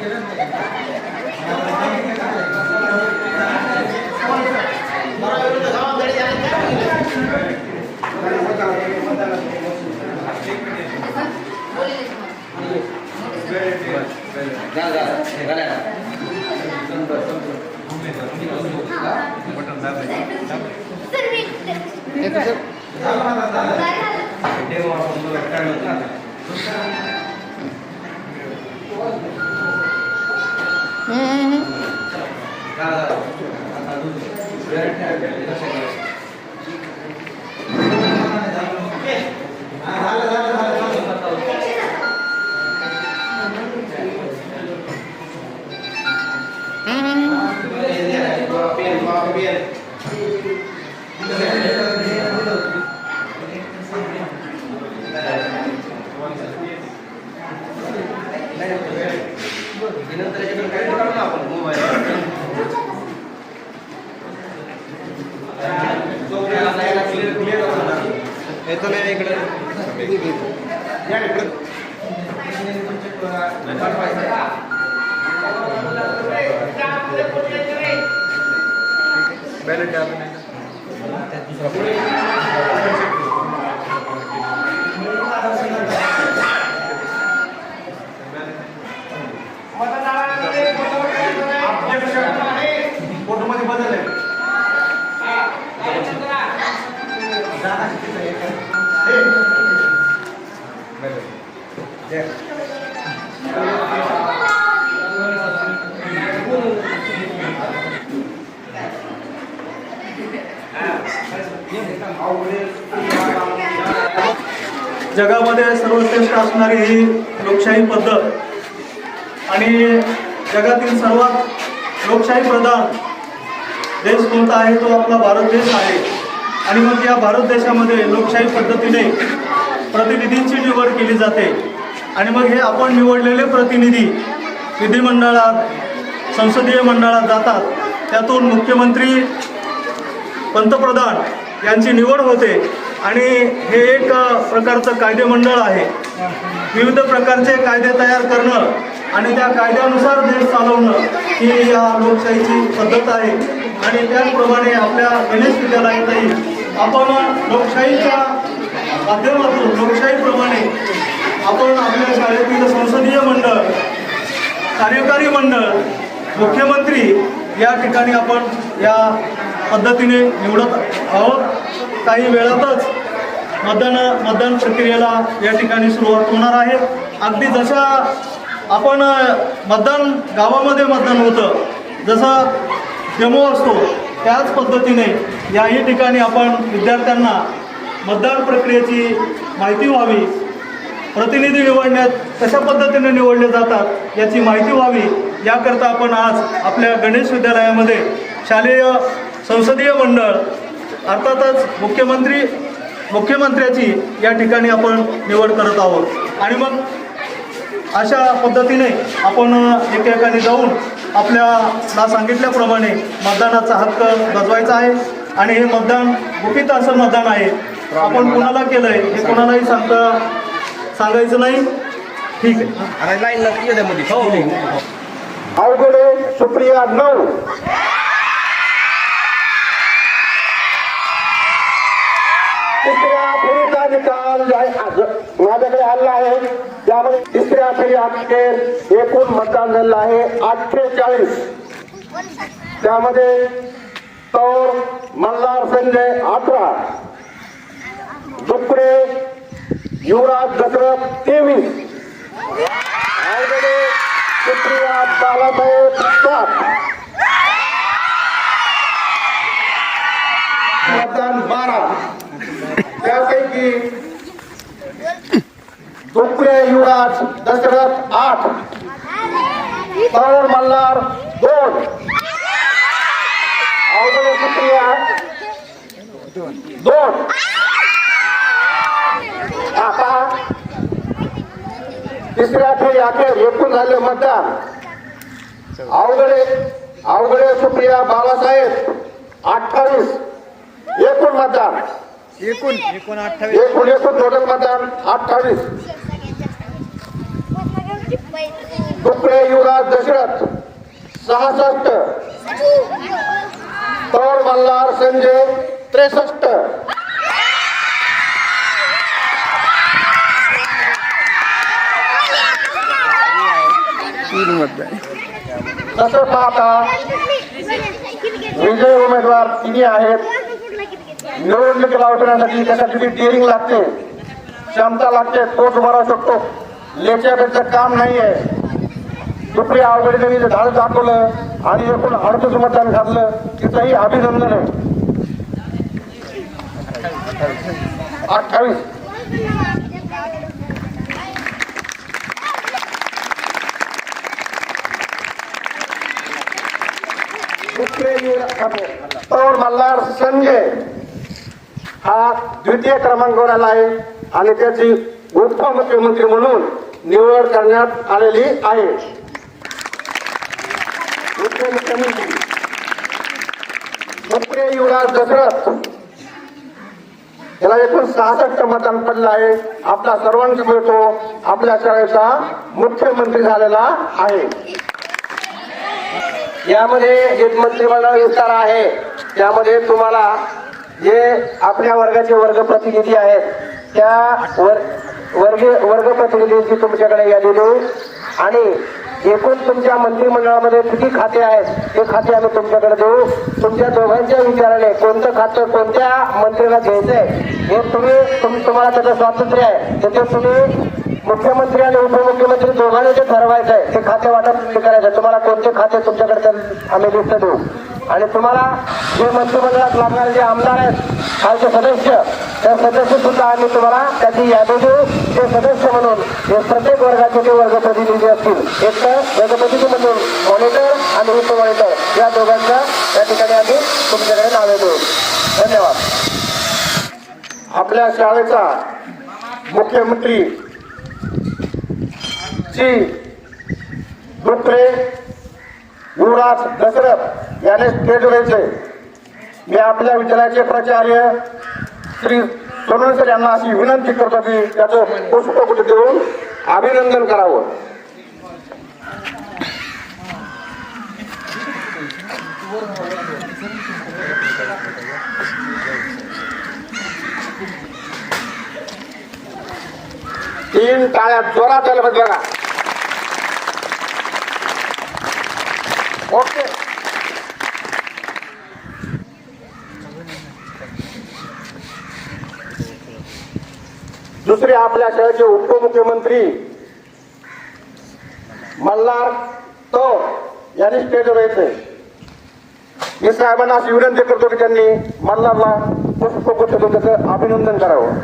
Gracias. Imagínate जगामध्ये सर्वश्रेष्ठ असणारी ही लोकशाही पद्धत आणि जगातील सर्वात लोकशाही प्रधान देश कोणता आहे तो आपला भारत देश आहे. आणि मग या भारत देशामध्ये लोकशाही पद्धतीने प्रतिनिधींची निवड केली जाते. आणि मग हे आपण निवडलेले प्रतिनिधी विधिमंडळात संसदीय मंडळात जातात. त्यातून मुख्यमंत्री पंतप्रधान यांची निवड होते. आणि हे एक प्रकारचं कायदेमंडळ आहे. विविध प्रकारचे कायदे तयार करणं आणि त्या कायद्यानुसार देश चालवणं ही या लोकशाहीची पद्धत आहे. आणि त्याचप्रमाणे आपल्या गणेश विद्यालयातही आपण लोकशाहीच्या माध्यमातून लोकशाहीप्रमाणे आपण आपल्या शाळेतील संसदीय मंडळ कार्यकारी मंडळ मुख्यमंत्री या ठिकाणी आपण या पद्धतीने निवडत आहोत. काही वेळातच मतदान मतदान प्रक्रियेला या ठिकाणी सुरुवात होणार आहे. अगदी जशा आपण मतदान गावामध्ये मतदान होतं जसा डेमो असतो त्याच पद्धतीने याही ठिकाणी आपण विद्यार्थ्यांना मतदान प्रक्रियेची माहिती व्हावी प्रतिनिधी निवडण्यात कशा पद्धतीने निवडले जातात याची माहिती व्हावी याकरता आपण आज आपल्या गणेश विद्यालयामध्ये शालेय संसदीय मंडळ अर्थातच मुख्यमंत्री मुख्यमंत्र्याची या ठिकाणी आपण निवड करत आहोत. आणि मग अशा पद्धतीने आपण एकेकाने जाऊन आपल्याला सांगितल्याप्रमाणे मतदानाचा हक्क गजवायचा आहे. आणि हे मतदान गुपित असं मतदान आहे. आपण कोणाला केलंय हे कोणालाही सांगता सांगायचं नाही. ठीक आहे. आणि लाईन लागली त्यामध्ये हो. अवघडे सुप्रिया नऊ. जो आहे माझ्याकडे आलेला आहे. त्यामध्ये तिसऱ्या फेरी अखेर एकूण मतदान झालेलं आहे अठ्ठेचाळीस. त्यामध्ये तौर मल्हार संजय अठरा. दुपरे युवराज दशरथ तेवीस. सुप्रिया बालासाहेब सात मतदान बारा त्यापैकी दुकडे युवराज दशरथ आठ. तरुण मल्हार दोन. अवघडे सुप्रिया दोन. आता तिसऱ्या फेरी अखेर एकूण झाले मतदान. अवघडे अवघडे सुप्रिया बाबासाहेब अठ्ठावीस. एकूण मतदान. एकूण एकूण अठ्ठावीस. एकूण एकूण टोटल मतदान अठ्ठावीस. दुकडे युवराज दशरथ सहासष्ट. तौर मल्हार संजय त्रेसष्ट. तसं पाहता विजय उमेदवार तिन्ही आहेत. निवडणूक लावण्यासाठी त्यासाठी डेअरिंग लागते. क्षमता लागते तोच उभा शकतो. लेच्यापेक्षा काम नाही आहे सुप्रिया अवघडीने जे धाड दाखवलं आणि एकूण अडतीस मतदान घातलं तिचंही अभिनंदन आहे. अठ्ठावीस. दुसरे मल्हार संजय हा द्वितीय क्रमांकावर आला आहे? आणि त्याची उपमुख्यमंत्री म्हणून निवड करण्यात आलेली आहे उपमुख्यमंत्री दुसरे युवराज दशरथ. याला एकूण सहासष्ट मतदान पडलं आहे. आपला सर्वांचा मिळतो. आपल्या शाळेचा मुख्यमंत्री झालेला आहे. यामध्ये जे मंत्रिमंडळ विस्तार आहे त्यामध्ये तुम्हाला जे आपल्या वर्गाचे वर्ग प्रतिनिधी आहेत त्या वर्ग वर्ग प्रतिनिधींची तुमच्याकडे यादी देऊ. आणि एकूण तुमच्या मंत्रिमंडळामध्ये किती खाते आहेत? ते खाते आम्ही तुमच्याकडे देऊ. तुमच्या दोघांच्या विचाराने कोणतं खातं कोणत्या मंत्र्याला घ्यायचंय हे तुम्ही तुम- तुम्हाला त्याचं स्वातंत्र्य आहे. त्याच्यात तुम्ही मुख्यमंत्री आणि उपमुख्यमंत्री दोघांनी जे ठरवायचं आहे ते खाते वाटप तुम्ही करायचं आहे. तुम्हाला कोणते खाते तुमच्याकडे तर आम्ही लिस्ट देऊ. आणि तुम्हाला जे मंत्रिमंडळात लागणारे जे आमदार आहेत खालचे सदस्य त्या सदस्य सुद्धा आम्ही तुम्हाला त्याची यादी देऊ. ते सदस्य म्हणून हे प्रत्येक वर्गाचे ते वर्ग प्रतिनिधी असतील एक तर वर्ग म्हणून मॉनिटर आणि उप मॉनिटर या दोघांच्या त्या ठिकाणी आम्ही तुमच्याकडे नावे देऊ. धन्यवाद. आपल्या शाळेचा मुख्यमंत्री जी दुसरे युवराज दशरथ याने थेट व्हायचे मी आपल्या विद्यालयाचे प्राचार्य श्री सोनवणे सर यांना अशी विनंती करतो की त्याचं पुष्पगुच्छ देऊन अभिनंदन करावं. तीन टाळ्या जोरात झाल्या बघा. ओके. दुसरे आपल्या शहराचे उपमुख्यमंत्री मल्हार तो यांनी स्टेजवर यायचंय. मी साहेबांना अशी विनंती करतो की त्यांनी मल्हारला पुष्पगुच्छ देऊन त्याचं अभिनंदन करावं.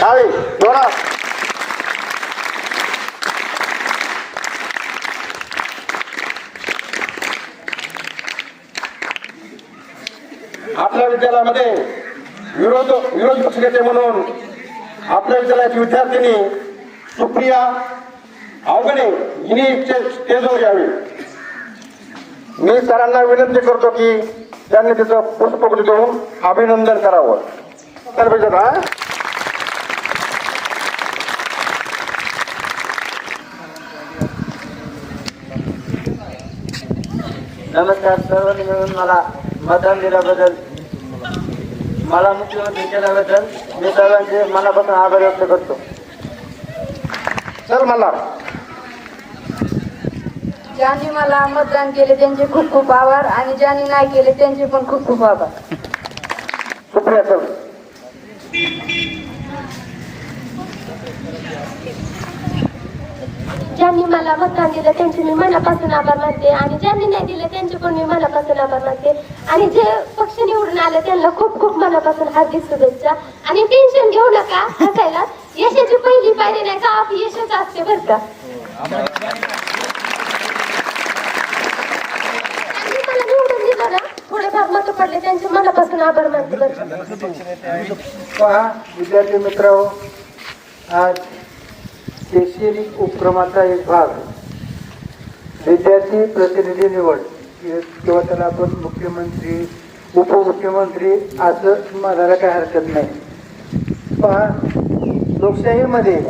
टाळी जोरात. आपल्या विद्यालयामध्ये विरोध विरोधी पक्षनेते म्हणून आपल्या विद्यालयाची विद्यार्थिनी सुप्रिया अवघडे हिने स्टेजवर घ्यावी मी सरांना विनंती करतो की त्यांनी तिचं पुष्पगुच्छ देऊन अभिनंदन करावं. तर पाहिजे हा नमस्कार सर्वांनी मिळून मला मतदान दिल्याबद्दल मला मुख्यमंत्री केल्याबद्दल मी सर्वांचे मनापासून आभार व्यक्त करतो. सर मला. ज्यांनी मला मतदान केले त्यांचे खूप खूप आभार आणि ज्यांनी नाही केले त्यांचे पण खूप खूप आभार. सुप्रिया सर. ज्यांनी मला मतदान दिलं त्यांचे मी मनापासून आभार मानते. आणि ज्यांनी नाही दिलं त्यांचे पण मी मनापासून आभार मानते. आणि जे पक्ष निवडून आले त्यांना खूप खूप मनापासून हार्दिक शुभेच्छा. आणि टेन्शन घेऊ नका हसायला. यशाची पहिली पायरी नाही का आपली यशच असते बरं का? मला निवडून दिलं ना थोडेफार पडले त्यांचे मनापासून आभार मानते बरं का? पहा विद्यार्थी मित्र आज शैक्षणिक उपक्रमाचा एक भाग. विद्यार्थी प्रतिनिधी निवड. किंवा त्याला आपण मुख्यमंत्री उपमुख्यमंत्री असं म्हणायला काही हरकत नाही. पहा लोकशाहीमध्ये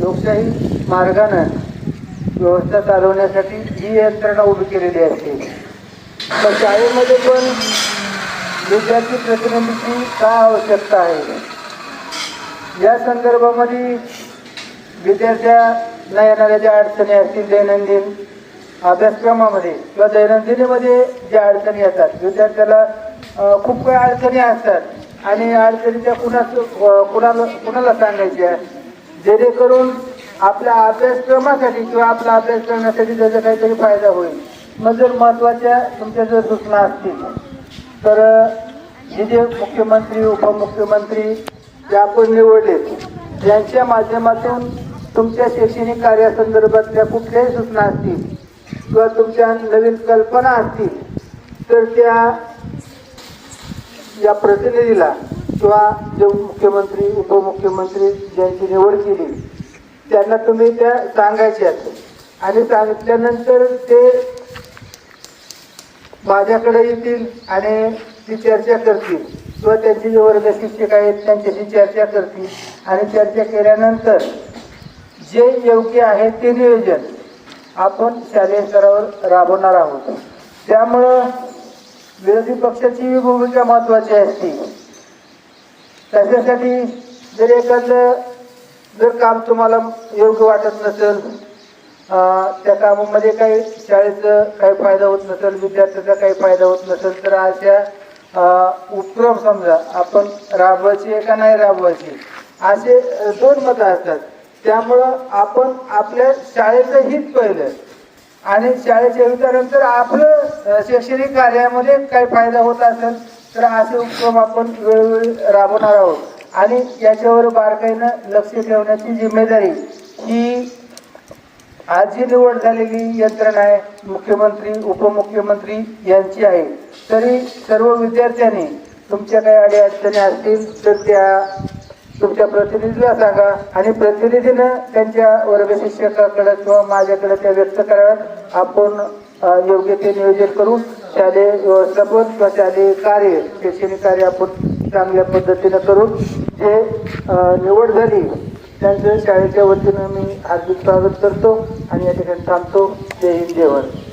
लोकशाही मार्गानं व्यवस्था चालवण्यासाठी ही यंत्रणा उभी केलेली असते. तर शाळेमध्ये पण विद्यार्थी प्रतिनिधीची का आवश्यकता आहे? या संदर्भामध्ये विद्यार्थ्यांना येणाऱ्या ज्या अडचणी असतील दैनंदिन अभ्यासक्रमामध्ये किंवा दैनंदिनीमध्ये ज्या अडचणी येतात विद्यार्थ्याला खूप काही अडचणी असतात आणि अडचणीच्या कुणाच कुणाला कुणाला सांगायच्या जेणेकरून आपल्या अभ्यासक्रमासाठी किंवा आपला अभ्यास करण्यासाठी त्याचा काहीतरी फायदा होईल. मग जर महत्त्वाच्या तुमच्या जर सूचना असतील तर जिथे जे मुख्यमंत्री उपमुख्यमंत्री जे आपण निवडलेत यांच्या माध्यमातून तुमच्या शैक्षणिक कार्यासंदर्भातल्या कुठल्याही सूचना असतील किंवा तुमच्या नवीन कल्पना असतील तर त्या या प्रतिनिधीला किंवा जे मुख्यमंत्री उपमुख्यमंत्री ज्यांची निवड केली त्यांना तुम्ही त्या सांगायच्या आणि सांगितल्यानंतर ते माझ्याकडे येतील आणि ती चर्चा करतील. किंवा त्यांचे जे वर्ग शिक्षक आहेत त्यांच्याशी चर्चा करतील. आणि चर्चा केल्यानंतर जे योग्य आहे ते नियोजन आपण शालेय स्तरावर राबवणार आहोत. त्यामुळं विरोधी पक्षाची भूमिका महत्वाची असते. त्याच्यासाठी जर एखादं जर काम तुम्हाला योग्य वाटत नसेल त्या कामामध्ये काही शाळेचं काही फायदा होत नसेल विद्यार्थ्याचा काही फायदा होत नसेल तर अशा उपक्रम समजा आपण राबवायची का नाही राबवायची असे दोन मतं असतात. त्यामुळं आपण आपल्या शाळेचं हित पहिलं. आणि शाळेच्या हितानंतर आपलं शैक्षणिक कार्यामध्ये काही फायदा होत असेल तर असे उपक्रम आपण वेळोवेळी राबवणार आहोत. आणि याच्यावर बारकाईनं लक्ष ठेवण्याची जिम्मेदारी ही आज जी निवड झालेली यंत्रणा आहे. मुख्यमंत्री उपमुख्यमंत्री यांची आहे. तरी सर्व विद्यार्थ्यांनी तुमच्या काही अडीअडचणी असतील तर त्या तुमच्या प्रतिनिधीला सांगा आणि प्रतिनिधीनं त्यांच्या वर्ग शिक्षकाकडे किंवा माझ्याकडे त्या व्यक्त कराव्यात. आपण योग्य ते नियोजन करू. शालेय व्यवस्थापन किंवा शालेय कार्य शैक्षणिक कार्य आपण चांगल्या पद्धतीनं करू जे निवड झाली त्यांचं शाळेच्या वतीनं मी हार्दिक स्वागत करतो आणि या ठिकाणी थांबतो. जय हिंद जय भारत.